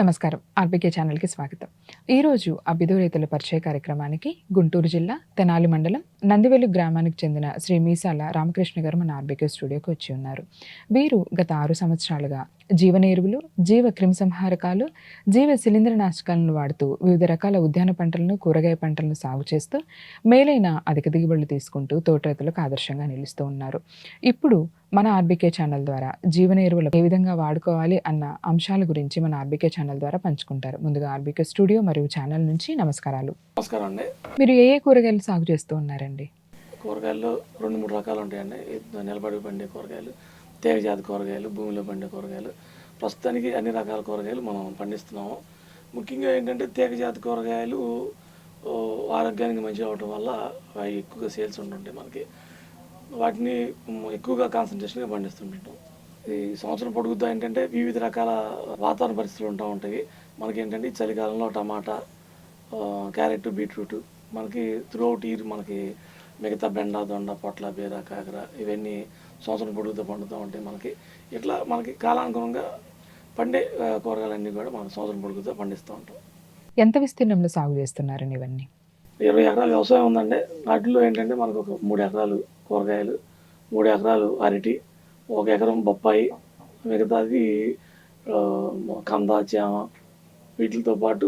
నమస్కారం. ఆర్బీకే ఛానల్కి స్వాగతం. ఈరోజు అభిదో రైతుల పరిచయ కార్యక్రమానికి గుంటూరు జిల్లా తెనాలి మండలం నందివెలు గ్రామానికి చెందిన శ్రీ మీసాల రామకృష్ణ గారు మన ఆర్బీకే స్టూడియోకి వచ్చి ఉన్నారు. వీరు గత ఆరు సంవత్సరాలుగా జీవన ఎరువులు జీవ క్రిమిసంహారకాలు జీవ శిలీంద్రనాశకాలను వాడుతూ వివిధ రకాల ఉద్యాన పంటలను కూరగాయ పంటలను సాగు చేస్తూ మేలైన అధిక దిగుబడులు తీసుకుంటూ తోట రైతులకు ఆదర్శంగా నిలుస్తూ ఉన్నారు. ఇప్పుడు మన ఆర్బీకే ఛానల్ ద్వారా జీవన ఎరువులు ఏ విధంగా వాడుకోవాలి అన్న అంశాల గురించి మన ఆర్బీకే ఛానల్ ద్వారా పంచుకుంటారు. ముందుగా ఆర్బీకే స్టూడియో మరియు ఛానల్ నుంచి నమస్కారాలు. నమస్కారం మీరు ఏ ఏ కూరగాయలు సాగు చేస్తూ ఉన్నారండి కూరగాయలు రెండు మూడు రకాలు ఉంటాయండి. నిలబడి పండే కూరగాయలు తీగ జాతి కూరగాయలు భూమిలో పండే కూరగాయలు. ప్రస్తుతానికి అన్ని రకాల కూరగాయలు మనం పండిస్తున్నాము. ముఖ్యంగా ఏంటంటే తీగజాతి కూరగాయలు ఆరోగ్యానికి మంచిగా అవటం వల్ల అవి ఎక్కువగా సేల్స్ ఉంటుంటాయి మనకి. వాటిని ఎక్కువగా కాన్సన్ట్రేషన్గా పండిస్తుంటాం ఈ సంవత్సరం పొడుగుతా ఏంటంటే వివిధ రకాల వాతావరణ పరిస్థితులు ఉంటా ఉంటాయి. మనకి ఏంటంటే ఈ చలికాలంలో టమాటా క్యారెట్ బీట్రూట్ మనకి త్రూఅవుట్ ఇయర్ మనకి మిగతా బెండ దొండ పొట్ల బీర కాకర ఇవన్నీ సంవత్సరం పొడుగుతూ పండుతూ ఉంటాయి మనకి ఇట్లా మనకి కాలానుగుణంగా పండే కూరగాయలన్నీ కూడా మనం సంవత్సరం పొడుగుతూ పండిస్తూ ఉంటాం. ఎంత విస్తీర్ణంలో సాగు చేస్తున్నారండి ఇవన్నీ? ఇరవై ఎకరాల వ్యవసాయం ఉందండి. వాటిలో ఏంటంటే మనకు ఒక మూడు ఎకరాలు కూరగాయలు మూడు ఎకరాలు అరటి ఒక ఎకరం బొప్పాయి మిగతాది కంద చేమ వీటితో పాటు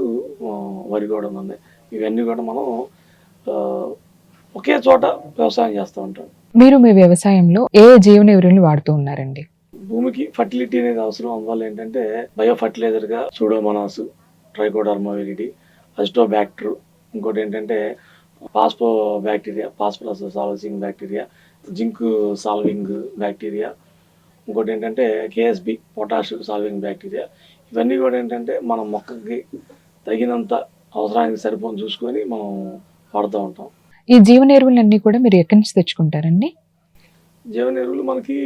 వరి కూడా ఉంది. ఇవన్నీ కూడా మనం ఒకే చోట వ్యవసాయం చేస్తూ ఉంటాం. మీరు మీ వ్యవసాయంలో ఏ జీవన ఎరువులను వాడుతూ ఉన్నారండి? భూమికి ఫర్టిలిటీ అనేది అవసరం అందువల్ల ఏంటంటే బయో ఫర్టిలైజర్గా సూడోమోనాస్ ట్రైకోడర్మా వెలిడి అజిటోబ్యాక్టర్ ఇంకోటి ఏంటంటే phospho bacteria phosphorus solving bacteria zinc solving bacteria ఇంకోటి ఏంటంటే కేఎస్బి పొటాష్ సాల్వింగ్ బ్యాక్టీరియా ఇవన్నీ కూడా ఏంటంటే మన మొక్కకి తగినంత అవసరానికి సరిపోని చూసుకొని మనం వాడుతూ ఉంటాం. ఈ జీవన ఎరువులన్నీ కూడా మీరు ఎక్కడి నుంచి తెచ్చుకుంటారండి? జీవన ఎరువులు మనకి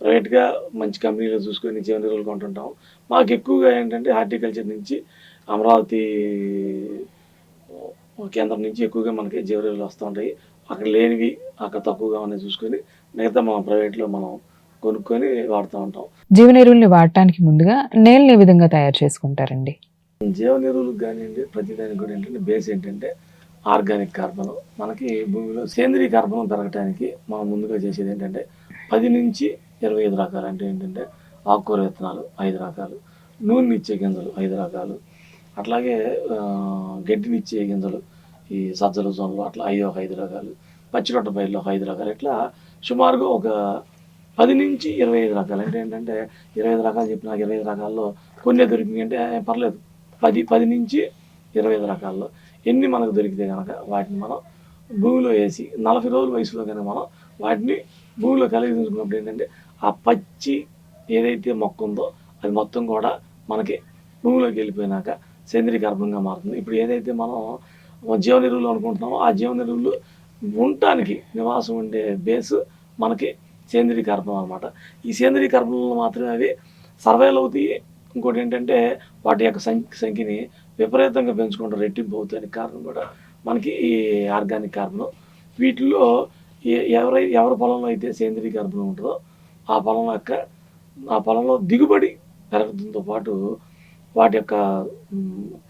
ప్రైవేట్గా మంచి కంపెనీలో చూసుకొని జీవన ఎరువులు కొంటుంటాం. మాకు ఎక్కువగా ఏంటంటే హార్టికల్చర్ నుంచి అమరావతి కేంద్రం నుంచి ఎక్కువగా మనకి జీవన ఎరువులు వస్తూ ఉంటాయి. అక్కడ లేనివి అక్కడ తక్కువగా ఉన్నాయి చూసుకొని మిగతా మనం ప్రైవేట్లో మనం కొనుక్కొని వాడుతూ ఉంటాం. జీవన ఎరువుల్ని వాడటానికి ముందుగా నేలని ఏ విధంగా తయారు చేసుకుంటారండి? జీవన ఎరువులకు కానివ్వండి ప్రతిదానికి కూడా ఏంటంటే బేస్ ఏంటంటే ఆర్గానిక్ కార్బన్. మనకి భూమిలో సేంద్రీయ కార్బన్ పెరగడానికి మనం ముందుగా చేసేది ఏంటంటే పది నుంచి ఇరవై ఐదు రకాలు అంటే ఏంటంటే ఆకుకూర విత్తనాలు ఐదు రకాలు నూనె ఇచ్చే గింజలు ఐదు రకాలు అట్లాగే గడ్డినిచ్చే గింజలు ఈ సజ్జలు జొన్నలు అట్లా ఐదు ఒక ఐదు రకాలు పచ్చిరొట్ట బయలు ఒక ఐదు రకాలు ఇట్లా సుమారుగా ఒక పది నుంచి ఇరవై ఐదు రకాలు. అంటే ఏంటంటే ఇరవై ఐదు రకాలు చెప్పిన ఇరవై ఐదు రకాల్లో కొన్ని దొరికినాయి. అంటే పర్లేదు. పది పది నుంచి ఇరవై ఐదు రకాల్లో ఎన్ని మనకు దొరికితే కనుక వాటిని మనం భూమిలో వేసి నలభై రోజుల వయసులో కనుక మనం వాటిని భూమిలో కలిగి ఉంచుకున్నప్పుడు ఏంటంటే ఆ పచ్చి ఏదైతే మొక్క ఉందో అది మొత్తం కూడా మనకి భూమిలోకి వెళ్ళిపోయినాక సేంద్రీయ గర్భంగా మారుతుంది. ఇప్పుడు ఏదైతే మనం జీవన ఎరువులు అనుకుంటున్నామో ఆ జీవన ఎరువులు ఉండటానికి నివాసం ఉండే బేస్ మనకి సేంద్రీయ గర్భం అనమాట ఈ సేంద్రీయ గర్భంలో మాత్రమే అవి సర్వైవ్ అవుతాయి. ఇంకోటి ఏంటంటే వాటి యొక్క సంఖ్య సంఖ్యని విపరీతంగా పెంచుకుంటారు రెట్టింపు అవుతానికి కారణం కూడా మనకి ఈ ఆర్గానిక్ కార్బన్ వీటిల్లో ఎవరై ఎవరి పొలంలో అయితే సేంద్రీయ కార్బన్ ఉంటుందో ఆ పొలం యొక్క ఆ పొలంలో దిగుబడి పెరగడంతో పాటు వాటి యొక్క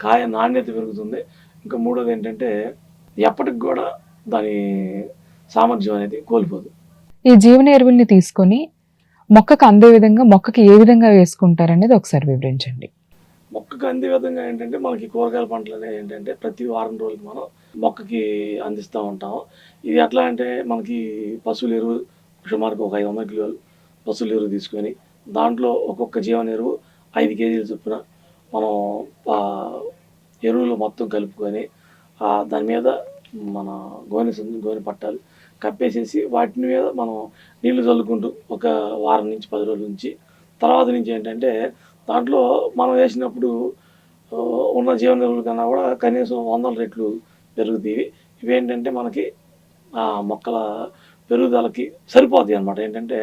కాయ నాణ్యత పెరుగుతుంది. ఇంకా మూడోది ఏంటంటే ఎప్పటికి కూడా దాని సామర్థ్యం అనేది కోల్పోదు. ఈ జీవన ఎరువుల్ని తీసుకొని మొక్కకు అందే విధంగా మొక్కకి ఏ విధంగా వేసుకుంటారనేది ఒకసారి వివరించండి. మొక్కకు అందే విధంగా ఏంటంటే మనకి కూరగాయల పంటలు అనేవి ఏంటంటే ప్రతి వారం రోజులు మనం మొక్కకి అందిస్తూ ఉంటాం. ఇది ఎట్లా అంటే మనకి పశువుల ఎరువు సుమారుకు ఒక ఐదు వందల కిలోలు పశువుల ఎరువు తీసుకొని దాంట్లో ఒక్కొక్క జీవన ఎరువు ఐదు కేజీలు చొప్పున మనం ఎరువులు మొత్తం కలుపుకొని దాని మీద మన గోనె గోనె పట్టాలు కప్పేసేసి వాటిని మీద మనం నీళ్ళు చల్లుకుంటూ ఒక వారం నుంచి పది రోజుల నుంచి తర్వాత నుంచి ఏంటంటే దాంట్లో మనం వేసినప్పుడు ఉన్న జీవన ఎరువుల కన్నా కూడా కనీసం వందల రెట్లు పెరుగుతాయి. ఇవి ఏంటంటే మనకి ఆ మొక్కల పెరుగుదలకి సరిపోతాయి అనమాట ఏంటంటే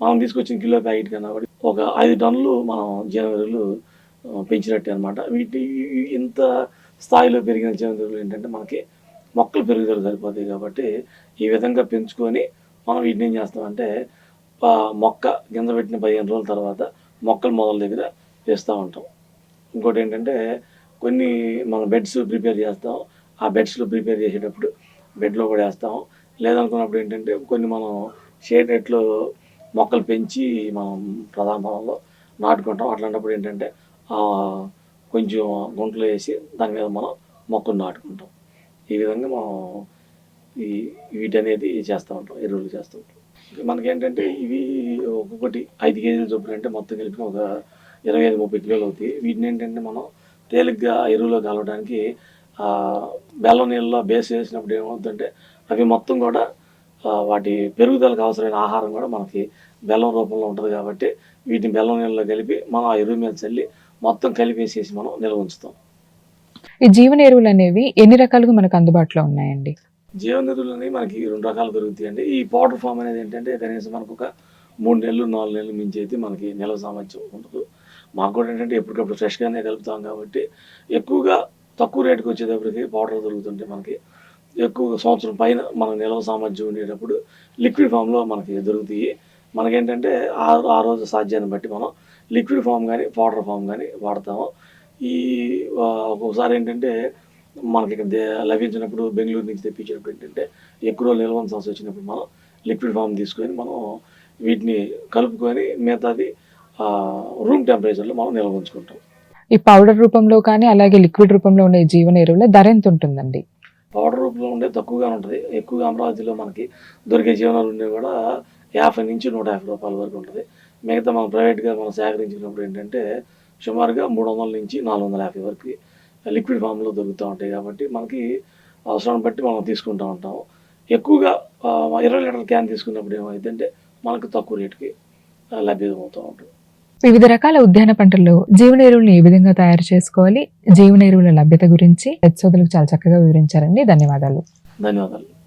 మనం తీసుకొచ్చిన కిలో ప్యాకెట్ కన్నా కూడా ఒక ఐదు టన్నులు మనం జీవనరులు ఎరువులు పెంచినట్టే అనమాట వీటి ఇంత స్థాయిలో పెరిగిన జీవనరులు ఎరువులు ఏంటంటే మనకి మొక్కలు పెరుగుదల సరిపోతాయి కాబట్టి ఈ విధంగా పెంచుకొని మనం వీటిని ఏం చేస్తామంటే మొక్క కింద పెట్టిన పదిహేను రోజుల తర్వాత మొక్కలు మొదల దగ్గర వేస్తూ ఉంటాం. ఇంకోటి ఏంటంటే కొన్ని మనం బెడ్స్ ప్రిపేర్ చేస్తాం. ఆ బెడ్స్లో ప్రిపేర్ చేసేటప్పుడు బెడ్లో కూడా వేస్తాం. లేదనుకున్నప్పుడు ఏంటంటే కొన్ని మనం షేడ్ నెట్లో మొక్కలు పెంచి మనం ప్రధాన పొలంలో నాటుకుంటాం. అట్లాంటప్పుడు ఏంటంటే కొంచెం గుంటలు వేసి దాని మీద మనం మొక్కలు నాటుకుంటాం. ఈ విధంగా మనం ఈ వీటి అనేది చేస్తూ ఉంటాం ఎరువులు చేస్తూ ఉంటాం. మనకేంటంటే ఇవి ఒక్కొక్కటి ఐదు కేజీల చొప్పున అంటే మొత్తం కలిపి ఒక ఇరవై ఐదు ముప్పై కిలోలు అవుతాయి. వీటిని ఏంటంటే మనం తేలిగ్గా ఎరువులో కలవడానికి బెల్లం నీళ్ళలో బేస్ వేసినప్పుడు ఏమవుతుందంటే అవి మొత్తం కూడా వాటి పెరుగుదలకు అవసరమైన ఆహారం కూడా మనకి బెల్లం రూపంలో ఉంటుంది కాబట్టి వీటిని బెల్లం నీళ్ళలో కలిపి మనం ఆ ఎరువు మీద చల్లి మొత్తం కలిపేసేసి మనం నిల్వ ఉంచుతాం. ఈ జీవన ఎరువులు అనేవి ఎన్ని రకాలుగా మనకు అందుబాటులో ఉన్నాయండి? జీవన ఎరువులు అనేవి మనకి రెండు రకాలు దొరుకుతాయండి. ఈ పౌడర్ ఫామ్ అనేది ఏంటంటే కనీసం మనకు ఒక మూడు నెలలు నాలుగు నెలలు మించి అయితే మనకి నిల్వ సామర్థ్యం ఉండదు మాకు కూడా ఏంటంటే ఎప్పటికప్పుడు ఫ్రెష్గానే కలుపుతాం కాబట్టి ఎక్కువగా తక్కువ రేటుకి వచ్చేటప్పటికి పౌడర్ దొరుకుతుంటే మనకి ఎక్కువ సంవత్సరం పైన మన నిల్వ సామర్థ్యం ఉండేటప్పుడు లిక్విడ్ ఫామ్లో మనకి దొరుకుతాయి. మనకేంటంటే ఆ ఆ రోజు సాధ్యాన్ని బట్టి మనం లిక్విడ్ ఫామ్ కానీ పౌడర్ ఫామ్ కానీ వాడతాము. ఈ ఆ, ఒక్కొక్కసారి ఏంటంటే మనకి ఇక్కడ లభించినప్పుడు బెంగళూరు నుంచి తెప్పించినప్పుడు ఏంటంటే ఎక్కువ రోజులు నిల్వ ఉంచాల్సి వచ్చినప్పుడు మనం లిక్విడ్ ఫామ్ తీసుకొని మనం వీటిని కలుపుకొని మిగతాది రూమ్ టెంపరేచర్లో మనం నిల్వ ఉంచుకుంటాం. ఈ పౌడర్ రూపంలో కానీ అలాగే లిక్విడ్ రూపంలో ఈ జీవన ఎరువుల ధర ఎంత ఉంటుందండి? పౌడర్ రూపంలో ఉండే తక్కువగా ఉంటుంది. ఎక్కువగా అమరావతిలో మనకి దొరికే జీవనాలు ఉండేవి కూడా యాభై నుంచి నూట యాభై రూపాయల వరకు ఉంటుంది. మిగతా మనం ప్రైవేట్గా మనం సేకరించినప్పుడు ఏంటంటే సుమారుగా మూడు వందల నుంచి నాలుగు వందల యాభై వరకు లిక్విడ్ ఫామ్లో దొరుకుతూ ఉంటాయి కాబట్టి మనకి అవసరాన్ని బట్టి మనం తీసుకుంటూ ఉంటాం. ఎక్కువగా ఇరవై లీటర్ క్యాన్ తీసుకున్నప్పుడు ఏమైందంటే మనకు తక్కువ రేటుకి లభ్యమవుతూ ఉంటుంది. వివిధ రకాల ఉద్యాన పంటల్లో జీవన ఎరువులను ఏ విధంగా తయారు చేసుకోవాలి జీవన ఎరువుల లభ్యత గురించి చాలా చక్కగా వివరించారండి. ధన్యవాదాలు. ధన్యవాదాలు.